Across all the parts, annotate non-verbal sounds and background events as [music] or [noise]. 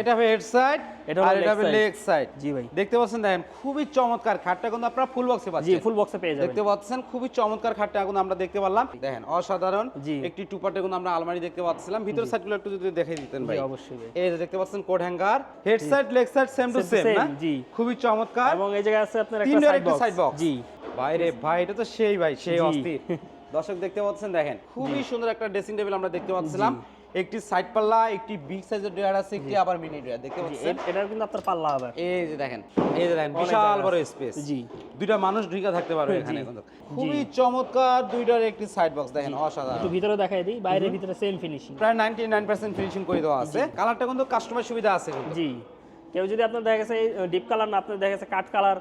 এটা হবে head side এটা আর এটা হবে লেগ সাইড জি ভাই। দেখতে পাচ্ছেন দেখেন খুবই চমৎকার খাটটা কিন্তু আপনারা ফুল বক্সে জি ফুল বক্সে পেয়ে যাবেন। দেখতে পাচ্ছেন খুবই চমৎকার খাটটা এখন আমরা দেখতে পারলাম। দেখেন অসাধারণ। একটি টুপাটে কিন্তু আমরা আলমারি দেখতে পাচ্ছিলাম। ভিতর সাইডগুলো একটু যদি দিতেন ভাই। অবশ্যই এই যে দেখতে পাচ্ছেন coat hanger head side leg side same to same না? জি। খুবই চমৎকার। এবং এই জায়গায় আছে আপনার একটা সাইড বক্স। জি। ভাই রে ভাই এটা তো সেই ভাই সেই। অস্থির। দর্শক দেখতে পাচ্ছেন দেখেন খুবই সুন্দর একটা ড্রেসিং টেবিল আমরা দেখতে পাচ্ছিলাম। একটি সাইড পাল্লা একটি বিগ সাইজের ড্রয়ার আছে একটি আবার মিনি ড্রয়ার দেখতে পাচ্ছেন? এটার কিন্তু আপনার পাল্লা হবে। এই যে দেখেন এই যে দেখেন বিশাল বড় স্পেস জি। দুইটা মানুষ ঢুকে থাকতে পারবে এখানে খুবই চমৎকার দুইটার একটি সাইড বক্স দেখেন অসাধারণ। একটু ভিতরে দেখাই দিই বাইরে ভিতরে সেম ফিনিশিং প্রায় নাইনটি নাইন পার্সেন্ট ফিনিশিং করে দেওয়া আছে। কালারটা কিন্তু কাস্টমার সুবিধা আছে জি। কেউ যদি আপনার দেখা গেছে ডিপ কালার না আপনার দেখা গেছে কাঠ কালার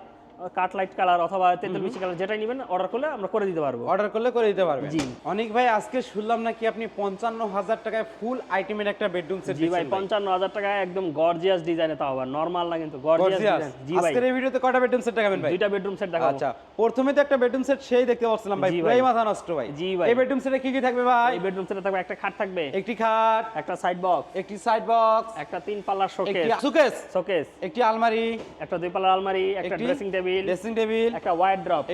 কাঠ লাইট কালার অথবা তেঁতুল মিষ্টি কালার যেটাই নেবেন অর্ডার করলে আমরা করে দিতে পারব। অর্ডার করলে করে দিতে পারবেন। জি। অনেক ভাই আজকে শুনলাম নাকি আপনি পঞ্চান্ন হাজার টাকায় ফুল আইটেমের একটা বেডরুম সেট জি ভাই পঞ্চান্ন হাজার টাকায় একদম গর্জিয়াস ডিজাইনে তাও আবার নর্মাল না কিন্তু গর্জিয়াস ডিজাইন জি ভাই। আজকের এই ভিডিওতে কয়টা বেডরুম সেট দেখাবেন ভাই? দুইটা বেডরুম সেট দেখাবো। আচ্ছা প্রথমে তো একটা বেডরুম সেট সেই দেখতে পাচ্ছিলাম ভাই ভাই। মাথা নষ্ট ভাই। জি ভাই। এই বেডরুম সেটে কি কি থাকবে ভাই? এই বেডরুম সেটে থাকবে একটা খাট থাকবে। একটি খাট একটা সাইড বক্স একটি সাইড বক্স একটা তিন পাল্লার একটি শোকেস শোকেস একটি আলমারি। একটা দুই পাল্লার আলমারি একটা ড্রেসিং টেবিল ড্রেসিং টেবিল একটা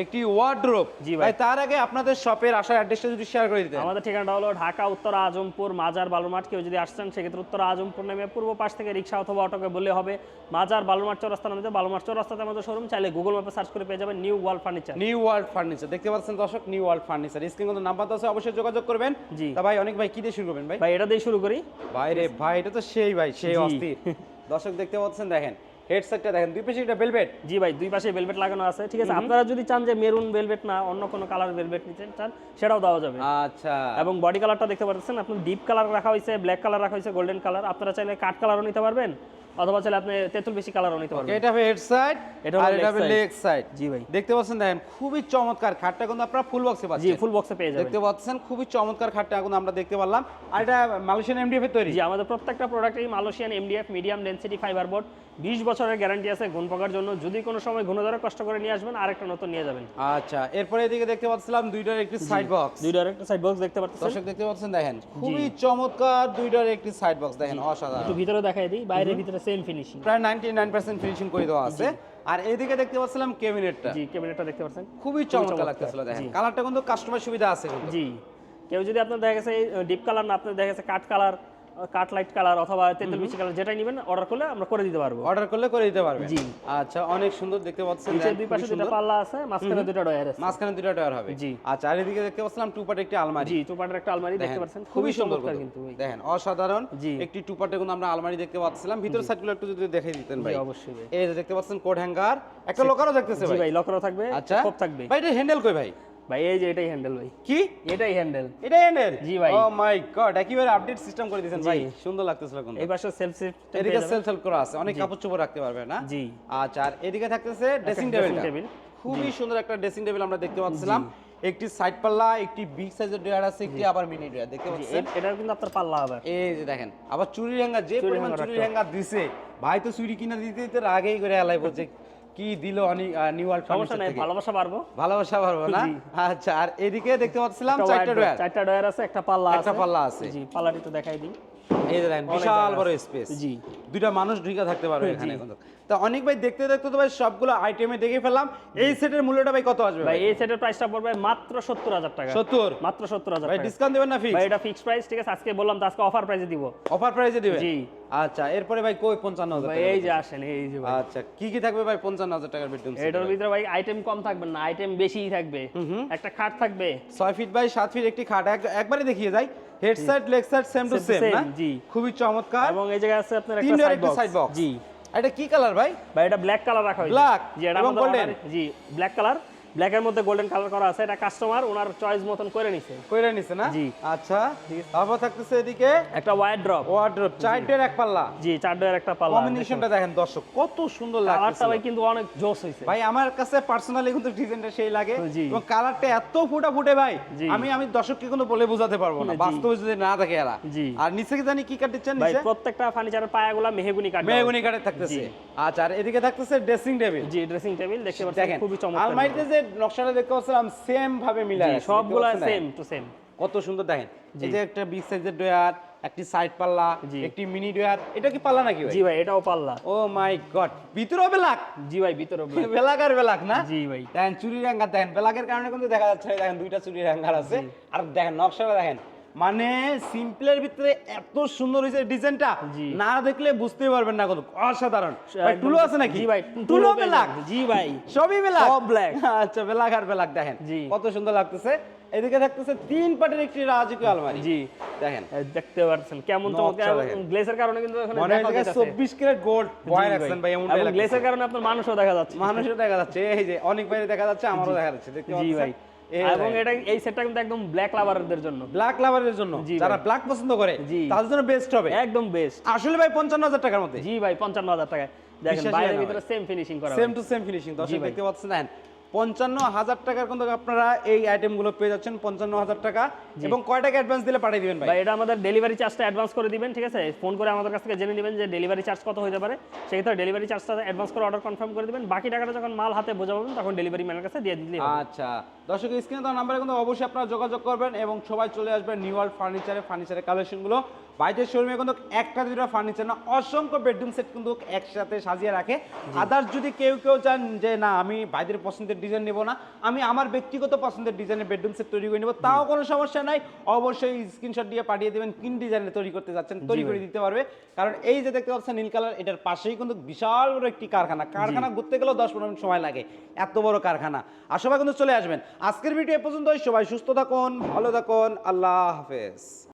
একটি জি ভাই। তার আগে আপনাদের শপের আসার অ্যাড্রেসটা যদি শেয়ার করে দিতেন। আমাদের ঠিকানাটা হলো ঢাকা উত্তর আজমপুর মাজার বালুরমাঠ কেউ যদি আসছেন সেক্ষেত্রে উত্তর আজমপুর নেমে পূর্ব পাশ থেকে রিক্সা অথবা অটোকে বললে হবে। মাজার বালুরমাঠ চৌরাস্তা নামে বালুরমাঠ চৌরাস্তাতে আমাদের শোরুম চাইলে গুগল ম্যাপে সার্চ করে পেয়ে যাবেন new wall furniture new world furniture দেখতে পাচ্ছেন দর্শক নিউ ওয়ার্ল্ড ফার্নিচার স্ক্রিন কিন্তু নাম্বার আছে অবশ্যই যোগাযোগ করবেন। জি। তা ভাই অনেক ভাই কি দিয়ে শুরু করবেন ভাই? ভাই এটা দিয়ে শুরু করি। ভাই রে ভাই এটা তো সেই ভাই সেই। অস্থির। [laughs] দর্শক দেখতে পাচ্ছেন দেখেন। হেডসেটটা দেখেন দুই পাশে একটা বেলভেট জি ভাই দুই পাশে ভেলভেট লাগানো আছে ঠিক আছে? আপনারা যদি চান যে মেরুন ভেলভেট না অন্য কোনো কালার ভেলভেট নিতে চান সেটাও দেওয়া যাবে। আচ্ছা। এবং বডি কালারটা দেখতে পাচ্ছেন আপনি ডিপ কালার রাখা হয়েছে ব্ল্যাক কালার রাখা হয়েছে গোল্ডেন কালার আপনারা চাইলে কাঠ কালারও নিতে পারবেন অথবা চাইলে আপনি তেঁতুল বেশি কালারও নিতে পারবেন। এটা হবে হেড সাইড এটা আর এটা হবে লেগ সাইড জি ভাই। দেখতে পাচ্ছেন দেখেন খুবই চমৎকার খাটটা কিন্তু আপনারা ফুল বক্সে জি পাচ্ছেন ফুল বক্সে পেয়ে যাবেন। দেখতে পাচ্ছেন খুবই চমৎকার খাটটা এখন আমরা দেখতে পারলাম। আর এটা মালয়েশিয়ান এমডিএফ এর তৈরি। জি আমাদের প্রত্যেকটা প্রোডাক্টেই Malaysian MDF medium density fibre board বিশ বছরের গ্যারান্টি আছে গুণ পাকার জন্য। যদি কোনো সময় গুণ ধরে কষ্ট করে নিয়ে আসবেন আরেকটা নতুন নিয়ে যাবেন। আচ্ছা এরপরে এদিকে দেখতে পাচ্ছিলাম দুইটার একটি সাইড বক্স দুইটার একটা সাইড বক্স দেখতে পাচ্ছেন। দর্শক দেখতে পাচ্ছেন দেখেন খুবই চমৎকার দুইটার একটি সাইড বক্স দেখেন অসাধারণ। একটু ভিতরে দেখাই দিই বাইরে ভিতরে সেম ফিনিশিং প্রায় নাইনটি নাইন পার্সেন্ট ফিনিশিং করে দেওয়া আছে। আর এইদিকে দেখতে পাচ্ছিলাম ক্যাবিনেটটা জি ক্যাবিনেটটা দেখতে পাচ্ছেন। খুবই চমৎকার লাগতেছিল দেখেন। কালারটা কিন্তু কাস্টমার সুবিধা আছে কিন্তু। জি। কেউ যদি আপনার দেখা গেছে ডিপ কালার না আপনার দেখা গেছে কাঠ কালার কাঠ লাইট কালার অথবা তেঁতুল মিষ্টি কালার যেটাই নেবেন অর্ডার করলে আমরা করে দিতে পারব। অর্ডার করলে করে দিতে পারবেন। জি। আচ্ছা অনেক সুন্দর দেখতে পাচ্ছেন নিচে দুই পাশে দুটো পাল্লা আছে মাঝখানে দুটো ডয়ার আছে। মাঝখানে দুটো টায়ার হবে। জি। আচ্ছা আর এদিকে দেখতে পাচ্ছিলাম টু পার্ট একটি আলমারি। জি টুপাটের একটা আলমারি দেখতে পাচ্ছেন। খুবই সুন্দর কিন্তু। দেখেন অসাধারণ। একটি টু পার্টে কিন্তু আমরা আলমারি দেখতে পাচ্ছিলাম। ভিতর সাইডগুলো একটু যদি দেখে দিতেন ভাই। অবশ্যই এই দেখতে পাচ্ছেন কোড হ্যাঙ্গার একটা লোকারও দেখতেছে ভাই। ভাই লকরও থাকবে আচ্ছা। খুব থাকবে। ভাই এটা হ্যান্ডেল কই ভাই? ভাই এই যে এটাই হ্যান্ডেল ভাই। কি? এটাই হ্যান্ডেল হ্যান্ডেল জি ভাই। ও মাই গড একেবারে আপডেট সিস্টেম করে দিয়েছেন ভাই। সুন্দর লাগতেছিল এই পাশে সেলফ সেফ এদিকে সেলফ হেল্প করা আছে। অনেক কাপড় চোপড় রাখতে পারবে না? জি। আচ্ছা আর এদিকে থাকতেছে ড্রেসিং টেবিল খুবই সুন্দর একটা ড্রেসিং টেবিল আমরা দেখতে পাচ্ছিলাম। একটি সাইড পাল্লা একটি বিগ সাইজের ড্রয়ার আছে একটি আবার মিনি ড্রয়ার দেখতে পাচ্ছেন? এটার কিন্তু আপনার পাল্লা হবে। এই যে দেখেন আবার চুরি হ্যাঙ্গার যে পরিমাণ চুরি দিছে ভাই তো চুরি কিনা দিতে দিতে আগেই করে এলাই বলছে কি দিল নিউ ওয়ার্ল্ড সমস্যা নেই ভালোবাসা পারব ভালোবাসা পারব না? আচ্ছা আর এদিকে দেখতে পাচ্ছিলাম চারটা ডয়ার চারটা ডয়ার আছে একটা পাল্লা আছে। একটা পাল্লা আছে। জি পাল্লাটি তো দেখাই দিই। এই দেখেন বিশাল বড় স্পেস জি। দুইটা মানুষ ঢুকে থাকতে পারবে এখানে তা অনেক ভাই দেখতে দেখতে তো ভাই সবগুলো আইটেমে দেখে ফেললাম। এই সেটের মূল্যটা ভাই কত আসবে ভাই এই সেটের প্রাইসটা পড়বে মাত্র সত্তর হাজার টাকা। সত্তর? মাত্র সত্তর হাজার ভাই ডিসকাউন্ট দেবেন না ফিক্স ভাই এটা ফিক্সড প্রাইস ঠিক আছে? আজকে বললাম তো আজকে অফার প্রাইসে দিব। অফার প্রাইসে দিবেন? জি। আচ্ছা এরপরে ভাই কই? পঞ্চান্ন হাজার এই যে আসেন এই যে ভাই। আচ্ছা কি কি থাকবে ভাই পঞ্চান্ন হাজার টাকার বেডরুম এটার ভিতরে ভাই আইটেম কম থাকবে না আইটেম বেশিই থাকবে। একটা খাট থাকবে। ছয় ফিট বাই সাত ফিট একটি খাট। এক- একবারে দেখিয়ে যাই। Head side leg side same to same না জি। খুবই চমৎকার। এবং এই জায়গায় আছে আপনার একটা সাইড বক্স সাইড বক্স জি। এটা কি কালার ভাই? ভাই এটা ব্ল্যাক কালার রাখা হয়েছে। ব্ল্যাক জি এটা আমাদের জি ব্ল্যাক কালার ব্ল্যাকের মধ্যে গোল্ডেন কালার করা আছে এটা কাস্টমার ওনার চয়েস মতন করে নিছে। কইরা নিছে না? জি। আচ্ছা তারপর থাকতেছে এদিকে? একটা ওয়াইড ড্রপ ওয়ার্ড্রোব চারটের এক পাল্লা। জি চার ডয়ের একটা পাল্লা। কম্বিনেশনটা দেখেন দর্শক কত সুন্দর কালারটা লাগছে ভাই কিন্তু অনেক জোস হয়েছে। ভাই আমার কাছে পার্সোনালি কিন্তু ডিজাইনটা সেই লাগে। এবং কালারটা এত ফুটা ফুটে ভাই। আমি আমি দর্শককে কোনো বলে বোঝাতে পারব না। বাস্তবে যদি না থাকে এরা। আর নিচে কি জানি কি কাট দিচ্ছেন ভাই প্রত্যেকটা ফার্নিচারের পায়াগুলা মেহগুনি দেওয়া মেহগুনি কাঠের থাকতেছে। আচ্ছা আর এদিকে থাকতেছে ড্রেসিং টেবিল জি ড্রেসিং টেবিল দেখতে পাচ্ছেন খুবই চমৎকার আলমারিতে যে নকশাটা দেখতে পাচ্ছিলাম সেম ভাবে মিলা জি, সবগুলা সেম টু সেম কত সুন্দর দেখেন এই যে একটা বিগ সাইজের ডয়ার একটি সাইড পাল্লা একটি মিনি ডয়ার এটা কি পাল্লা নাকি ভাই? জি ভাই এটাও পাল্লা। ও মাই গড ভিতরেও বেলাক? জি ভাই ভিতরে black। [laughs] বেলাক আর বেলাক না? জি ভাই। দেখেন চুরির রাঙ্গা দেখেন বেলাকের কারণে কিন্তু দেখা যাচ্ছে দেখেন দুইটা চুরির রাঙ্গার আছে। আর দেখেন নকশাটা দেখেন মানে সিম্পলের ভিতরে এত সুন্দর হয়েছে ডিজাইনটা না দেখলে বুঝতেই পারবেন না কত অসাধারণ। ভাই টুলো আছে নাকি? জি ভাই টুলো বেলাক। জি ভাই। সবই বেলাক? সব black। আচ্ছা বেলাক আর বেলাক দেখেন। কত সুন্দর লাগতেছে। এদিকে থাকতেছে তিন পাটের একটি রাজকীয় আলমারি। জি। দেখেন। দেখতে পাচ্ছেন কেমন চমৎকার। গ্লেসের কারণে কিন্তু এখানে মনে দেখা যাচ্ছে। চব্বিশ ক্যারেট গোল্ড বয় রাখছেন ভাই এমন এবং গ্লেসের কারণে আপনার মানুষও দেখা যাচ্ছে। মানুষও দেখা যাচ্ছে। এই যে অনেক বাইরে দেখা যাচ্ছে আমারও দেখা যাচ্ছে। দেখতে পাচ্ছেন? জি ভাই। এবং এটা এই সেটটা কিন্তু একদম ব্ল্যাক লাভারদের জন্য। ব্ল্যাক লাভারের জন্য। যারা ব্ল্যাক পছন্দ করে তাদের জন্য বেস্ট হবে। একদম বেস্ট আসলে ভাই পঞ্চান্ন হাজার টাকার মধ্যে। জি ভাই পঞ্চান্ন হাজার টাকায়। দেখেন বাইরের ভিতরে সেম ফিনিশিং করা সেম টু সেম ফিনিশিং দর্শক দেখতে পাচ্ছেন দেখেন পঞ্চান্ন হাজার টাকার কিন্তু আপনারা এই আইটেমগুলো পেয়ে যাচ্ছেন পঞ্চান্ন হাজার টাকা। এবং কয় টাকা অ্যাডভান্স দিলে পাঠিয়ে দিবেন ভাই? এটা আমাদের ডেলিভারি চার্জটা অ্যাডভান্স করে দিবেন ঠিক আছে? ফোন করে আমাদের কাছ থেকে জেনে নেবেন যে ডেলিভারি চার্জ কত হতে পারে। সেক্ষেত্রে ডেলিভারি চার্জটা অ্যাডভান্স করে অর্ডার কনফার্ম করে দিবেন। বাকি টাকাটা যখন মাল হাতে বোঝা পাবেন তখন ডেলিভারি ম্যানের কাছে দিয়ে হবে। আচ্ছা। দর্শক স্ক্রিনে তার নাম্বারে কিন্তু অবশ্যই আপনারা যোগাযোগ করবেন এবং সবাই চলে আসবেন নিউ ওয়ার্ল্ড ফার্নিচারে ফার্নিচারের কালেকশনগুলো। বাইরের শোরুমে কিন্তু একটা দুটো ফার্নিচার না অসংখ্য বেডরুম সেট কিন্তু একসাথে সাজিয়ে রাখে। আদার্স যদি কেউ কেউ চান যে না আমি বাইরের পছন্দের ডিজাইন নেব না আমি আমার ব্যক্তিগত পছন্দের ডিজাইনের বেডরুম সেট তৈরি করে নেব তাও কোনো সমস্যা নাই। অবশ্যই স্ক্রিনশট দিয়ে পাঠিয়ে দেবেন কিন ডিজাইনে তৈরি করতে যাচ্ছেন তৈরি করে দিতে পারবে। কারণ এই যে দেখতে পাচ্ছেন নীল কালার এটার পাশেই কিন্তু বিশাল বড় একটি কারখানা। কারখানা ঘুরতে গেলেও দশ পনেরো মিনিট সময় লাগে এত বড় কারখানা। আর সবাই কিন্তু চলে আসবেন। আজকের ভিডিও এ সবাই সুস্থ থাকুন ভালো থাকুন। আল্লাহ হাফেজ।